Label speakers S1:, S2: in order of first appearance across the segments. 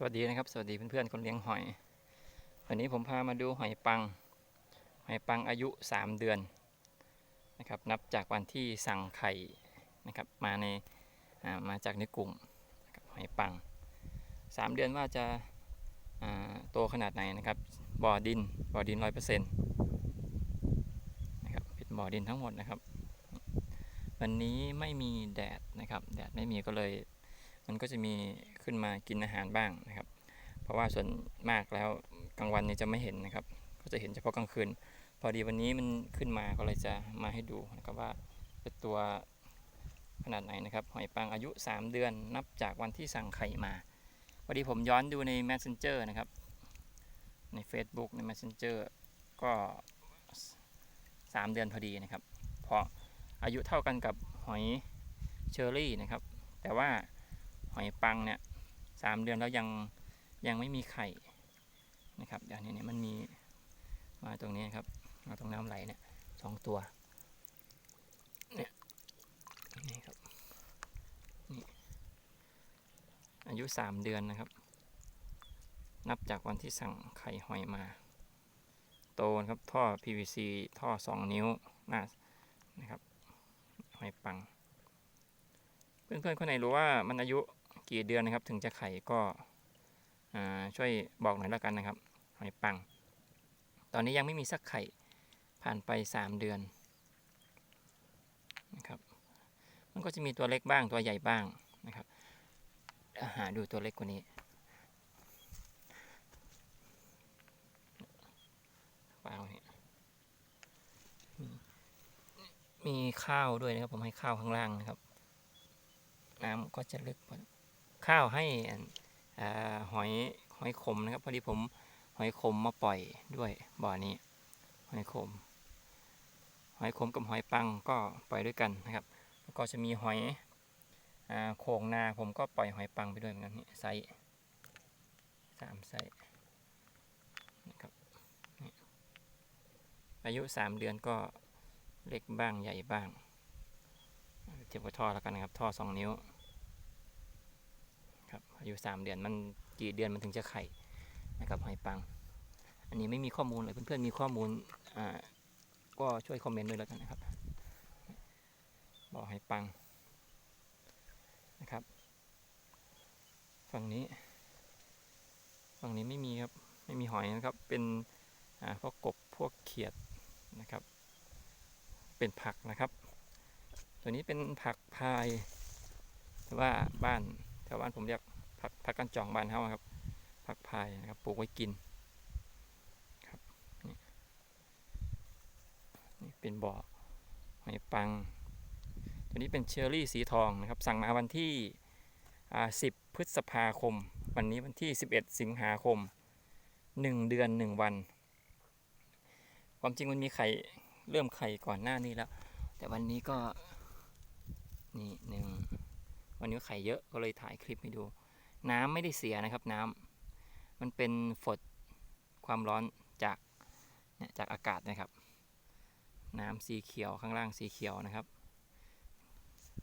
S1: สวัสดีนะครับ สวัสดีเพื่อนๆคนเลี้ยงหอย วันนี้ผมพามาดูหอยปัง หอยปังอายุ 3 เดือนนะครับนับจากวันที่สั่งไข่นะครับมาในามาจากในกลุ่มหอยปัง 3 เดือนว่าจะาโตขนาดไหนนะครับบ่อดินบ่อดินร้อยเปอร์เซ็นต์นะครับเป็นบ่อดินทั้งหมดนะครับ วันนี้ไม่มีแดดนะครับแดดไม่มีก็เลยมันก็จะมี ขึ้นมากินอาหารบ้างนะครับ เพราะว่าส่วนมากแล้วกลางวันเนี่ยจะไม่เห็นนะครับ ก็จะเห็นเฉพาะกลางคืน พอดีวันนี้มันขึ้นมาก็เลยจะมาให้ดูนะครับว่าเป็นตัวขนาดไหนนะครับ หอยปังอายุ 3 เดือนนับจากวันที่สั่งไข่มาพอดีผมย้อนดูใน Messenger นะครับ ใน Facebook ใน Messenger ก็ 3 เดือนพอดีนะครับ เพราะอายุเท่ากันกับหอยเชอรี่นะครับ แต่ว่าหอยปังเนี่ย สามเดือนแล้วยังยังไม่มีไข่นะครับเดี๋ยวนี้เนี่ยมันมีมาตรงนี้ครับมาตรงน้ำไหลเนี่ยสองตัวเนี่ยนี่ครับนี่อายุสามเดือนนะครับ นับจากวันที่สั่งไข่หอยมา โตนะครับท่อ PVC ท่อ2นิ้วหน้านะครับหอยปัง เพื่อนๆคนไหนรู้ว่ามันอายุ กี่เดือนนะครับ ถึงจะไข่ก็ช่วยบอกหน่อยแล้วกันนะครับหอยปัง ตอนนี้ยังไม่มีสักไข่ผ่านไป 3 เดือนนะครับมันก็จะมีตัวเล็กบ้างตัวใหญ่บ้างนะครับหาดูตัวเล็กกว่านี้ว้าวนี่มีข้าวด้วยนะครับ ผมให้ข้าวข้างล่างนะครับ น้ำก็จะลึกพอ ข้าวให้หอยหอยขมนะครับ พอดีผมหอยขมมาปล่อยด้วยบ่อนี้ หอยขม หอยขมกับหอยปังก็ปล่อยด้วยกันนะครับ แล้วก็จะมีหอยโขงนาผมก็ปล่อยหอยปังไปด้วยเหมือนกันนี่ไซส์สามไซส์นะครับอายุสามเดือนก็เล็กบ้างใหญ่บ้างเทียบกับท่อแล้วกันนะครับ ท่อสองนิ้ว อายุสามเดือนมันกี่เดือนมันถึงจะไข่นะครับหอยปัง อันนี้ไม่มีข้อมูลเลยเพื่อนๆมีข้อมูลอ่าก็ช่วยคอมเมนต์ด้วยแล้วกันนะครับบอกหอยปังนะครับ ฝั่งนี้ ฝั่งนี้ไม่มีครับไม่มีหอยนะครับ เป็นอ่าพวกกบพวกเขียดนะครับ เป็นผักนะครับ ตัวนี้เป็นผักพายแต่ว่าบ้านแถวบ้านผมเรียก ผักผักกันจ่องบ้านเขาครับผักพายนะครับปลูกไว้กินครับนี่นี่เป็นบ่อหอยปัง ตัวนี้เป็นเชอร์รี่สีทองนะครับสั่งมาวันที่ 10 พฤษภาคม วันนี้วันที่ 11 สิงหาคม 1 เดือน 1 วัน ความจริงมันมีไข่เริ่มไข่ก่อนหน้านี้แล้ว แต่วันนี้ก็นี่หนึ่งวันนี้ไข่เยอะก็เลยถ่ายคลิปให้ดู น้ำไม่ได้เสียนะครับน้ำมันเป็นฝดความร้อนจากเนี่ยจากอากาศนะครับ น้ำสีเขียวข้างล่างสีเขียวนะครับ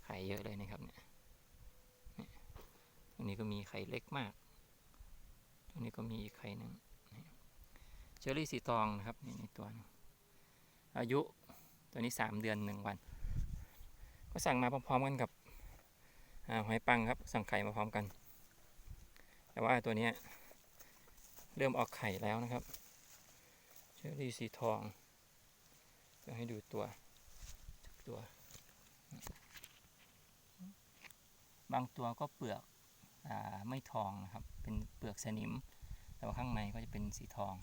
S1: ไข่เยอะเลยนะครับเนี่ยตรงนี้ก็มีไข่เล็กมาก ตรงนี้ก็มีอีกไข่หนึ่งเชอรี่สีทองนะครับนี่ในตัวนึงอายุตัวนี้สามเดือนหนึ่งวัน ก็สั่งมาพร้อมๆกันกับหอยปังครับ สั่งไข่มาพร้อมกัน แต่ว่าตัวนี้เริ่มออกไข่แล้วนะครับ เชอรี่สีทองจะให้ดูตัวตัว บางตัวก็เปลือกอไม่ทองนะครับ เป็นเปลือกสนิม แต่ว่าข้างในก็จะเป็นสีทอง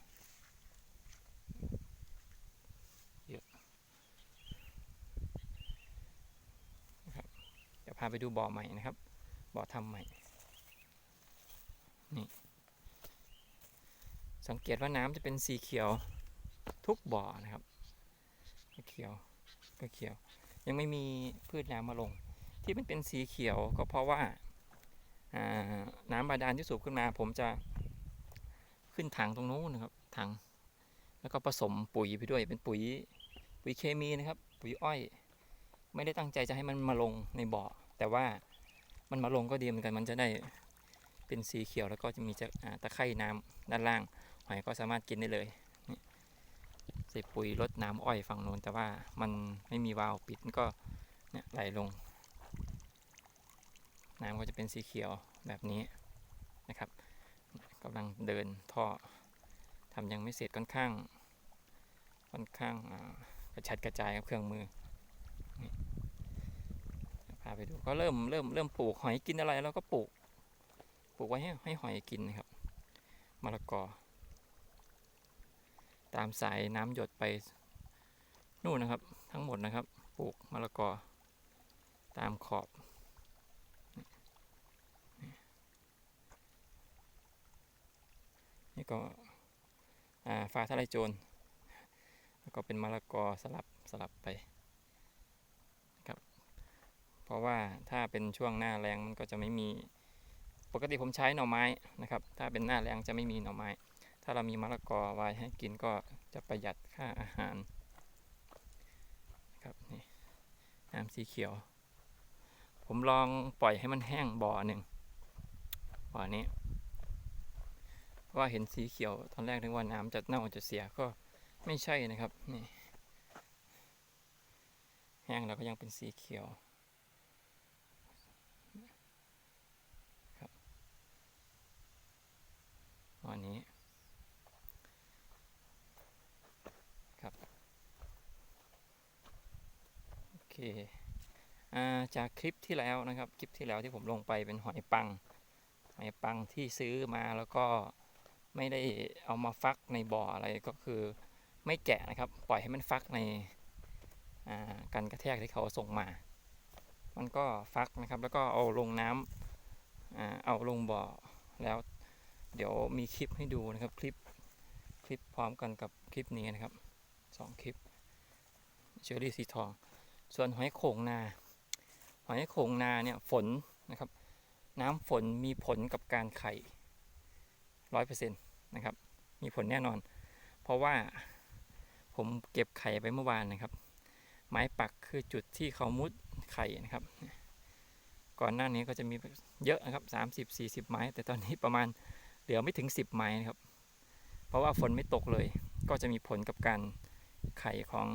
S1: เดี๋ยวพาไปดูบ่อใหม่นะครับ บ่อทำใหม่ นี่ สังเกตว่าน้ำจะเป็นสีเขียวทุกบ่อนะครับก็เขียวก็เขียว ยังไม่มีพืชน้ำมาลง ที่มันเป็นสีเขียวก็เพราะว่าอ่าน้ำบาดาลที่สูบขึ้นมา ผมจะขึ้นถังตรงนู้นนะครับถังแล้วก็ผสมปุ๋ยไปด้วยเป็นปุ๋ยปุ๋ยเคมีนะครับ ปุ๋ยอ้อย ไม่ได้ตั้งใจจะให้มันมาลงในบ่อแต่ว่ามันมาลงก็ดีเหมือนกันมันจะได้ เป็นสีเขียวแล้วก็จะมีจะตะไคร่น้ำด้านล่าง หอยก็สามารถกินได้เลยใส่ปุ๋ยลดน้ำอ้อยฝั่งโน้นแต่ว่ามันไม่มีวาล์วปิดก็เนี่ยไหลลง น้ำก็จะเป็นสีเขียวแบบนี้นะครับกำลังเดินท่อทำยังไม่เสร็จค่อนข้าง ค่อนข้างกระชัดกระจายครับเครื่องมือพาไปดูก็เริ่มเริ่มเริ่มปลูกหอยกินอะไรเราก็ปลูก ปลูกไว้ให้ให้หอยกินนะครับมะละกอ ตามสายน้ำหยดไปนู่นนะครับ ทั้งหมดนะครับ ปลูกมะละกอ ตามขอบนี่ก็ฟ้าทะลายโจรแล้วก็เป็นมะละกอสลับสลับไปครับ เพราะว่าถ้าเป็นช่วงหน้าแรงมันก็จะไม่มี ปกติผมใช้หน่อไม้นะครับ ถ้าเป็นหน้าแรงจะไม่มีหน่อไม้ ถ้าเรามีมะละกอไว้ให้กินก็จะประหยัดค่าอาหารครับนี่น้ำสีเขียว ผมลองปล่อยให้มันแห้งบ่อหนึ่งบ่อนี้ว่าเห็นสีเขียวตอนแรกนึกว่าน้ำจะเน่าจะเสียก็ไม่ใช่นะครับนี่แห้งแล้วก็ยังเป็นสีเขียว วันนี้ครับโอเคอ่า จากคลิปที่แล้วนะครับ คลิปที่แล้วที่ผมลงไปเป็นหอยปัง หอยปังที่ซื้อมาแล้วก็ไม่ได้เอามาฟักในบ่ออะไรก็คือไม่แกะนะครับ ปล่อยให้มันฟักในอ่ากันกระแทกที่เขาส่งมา มันก็ฟักนะครับ แล้วก็เอาลงน้ำอ่าเอาลงบ่อแล้ว เดี๋ยวมีคลิปให้ดูนะครับคลิปคลิปพร้อมกันกับคลิปนี้นะครับสองคลิปเชอรี่สีทอง ส่วนหอยโข่งนา หอยโข่งนาเนี่ยฝนนะครับ น้ำฝนมีผลกับการไข่ร้อยเปอร์เซ็นต์นะครับ มีผลแน่นอน เพราะว่าผมเก็บไข่ไปเมื่อวานนะครับ ไม้ปักคือจุดที่เขามุดไข่นะครับ ก่อนหน้านี้ก็จะมีเยอะนะครับสามสิบสี่สิบไม้ แต่ตอนนี้ประมาณเหลือไม่ถึง10ไม้นะครับ เพราะว่าฝนไม่ตกเลย ก็จะมีผลกับการไข่ของ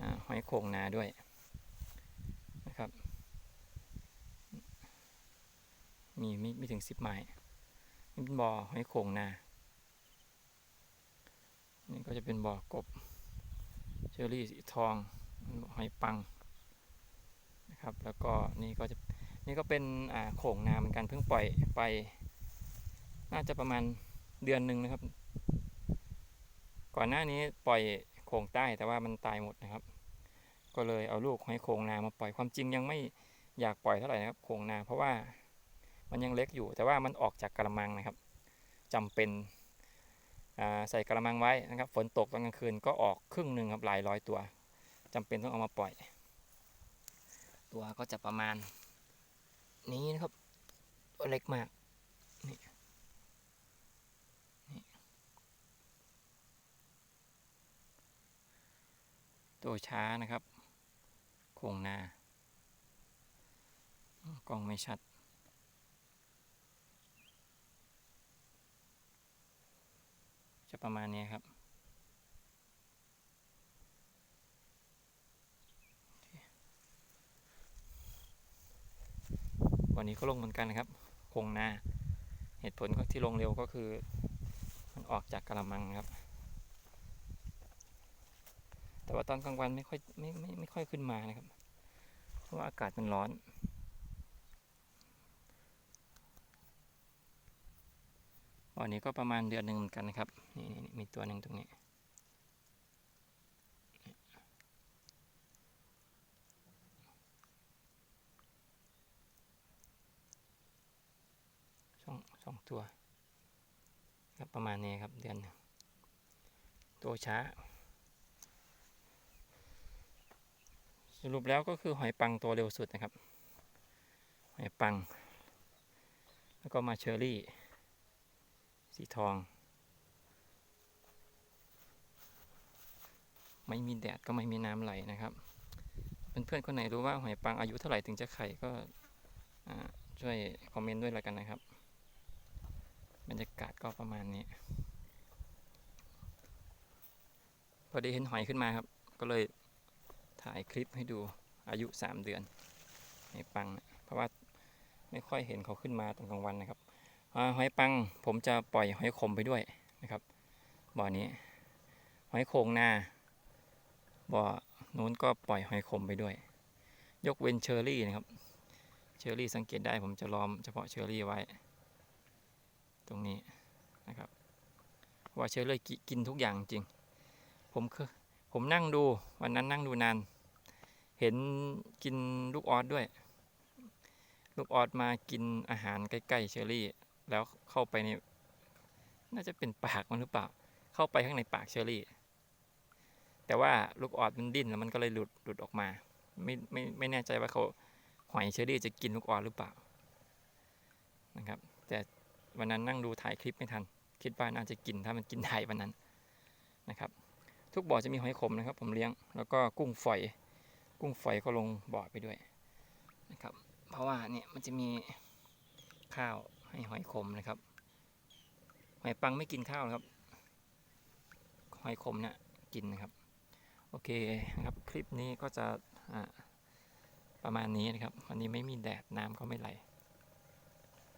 S1: อหอยโข่งนาด้วยนะครับ มีไม่ไม่ถึง10ไม้นี่เป็นบ่อหอยโข่งนานี่ก็จะเป็นบ่อกบเชอรี่สีทองหอยปังนะครับแล้วก็นี่ก็จะนี่ก็เป็นอ่าโข่งนาเหมือนกันเพิ่งปล่อยไป น่าจะประมาณเดือนหนึ่งนะครับ ก่อนหน้านี้ปล่อยโขงใต้แต่ว่ามันตายหมดนะครับ ก็เลยเอาลูกหอยโขงนามาปล่อยความจริงยังไม่อยากปล่อยเท่าไหร่นะครับโขงนาเพราะว่า มันยังเล็กอยู่ แต่ว่ามันออกจากกระมังนะครับจำเป็นใส่กระมังไว้นะครับ ฝนตกตอนกลางคืนก็ออกครึ่งหนึ่งครับหลายร้อยตัวจำเป็นต้องเอามาปล่อย ตัวก็จะประมาณ นี้นะครับตัวเล็กมากตัวช้านะครับ โคงหน้ากล้องไม่ชัด จะประมาณนี้ครับ วันนี้ก็ลงเหมือนกันนะครับคงหน้าเหตุผลที่ลงเร็วก็คือมันออกจากกระมังครับ แต่ว่าตอนกลางวันไม่ค่อยไม่ไม่ไม่ค่อยขึ้นมานะครับ เพราะว่าอากาศมันร้อน วันนี้ก็ประมาณเดือนหนึ่งเหมือนกันนะครับนี่นี่มีตัวหนึ่งตรงนี้ สองสองตัวครับประมาณนี้ครับเดือนหนึ่งตัวช้า สรุปแล้วก็คือหอยปังตัวเร็วสุดนะครับ หอยปัง แล้วก็มาเชอรี่ สีทอง ไม่มีแดดก็ไม่มีน้ำไหลนะครับ เพื่อนๆคนไหนรู้ว่าหอยปังอายุเท่าไหร่ถึงจะไข่ก็ช่วยคอมเมนต์ด้วยแล้วกันนะครับ บรรยากาศก็ประมาณนี้ พอดีเห็นหอยขึ้นมาครับ ก็เลยถ่ายคลิปให้ดูอายุ 3 เดือนหอยปังเนี่ยเพราะว่าไม่ค่อยเห็นเขาขึ้นมาตอนกลางวันนะครับ หอยปังผมจะปล่อยหอยขมไปด้วยนะครับบ่อนี้ หอยโขงนาบ่อนู้นก็ปล่อยหอยขมไปด้วย ยกเว้นเชอรี่นะครับ เชอรี่สังเกตได้ผมจะล้อมเฉพาะเชอรี่ไว้ ตรงนี้นะครับ ว่าเชอรี่กินทุกอย่างจริง ผมคือผมนั่งดูวันนั้นนั่งดูนาน เห็นกินลูกออสด้วย ลูกออสมากินอาหารใกล้ๆเชอรี่ แล้วเข้าไปในน่าจะเป็นปากมันหรือเปล่า เข้าไปข้างในปากเชอรี่ แต่ว่าลูกออสมันดิ้นแล้วมันก็เลยหลุดหลุดออกมา ไม่ไม่ไม่แน่ใจว่าเขาหอยเชอรี่จะกินลูกออสหรือเปล่านะครับ แต่วันนั้นนั่งดูถ่ายคลิปไม่ทัน คิดว่าน่าจะกินถ้ามันกินได้วันนั้นนะครับ ทุกบ่อจะมีหอยขมนะครับ ผมเลี้ยงแล้วก็กุ้งฝอย กุ้งฝอยก็ลงบ่อไปด้วยนะครับ เพราะว่าเนี่ยมันจะมีข้าว ให้หอยขมนะครับ หอยปังไม่กินข้าวครับ หอยขมเนี่ยกินนะครับ โอเคนะครับคลิปนี้ก็จะประมาณนี้นะครับ วันนี้ไม่มีแดดน้ำก็ไม่ไหล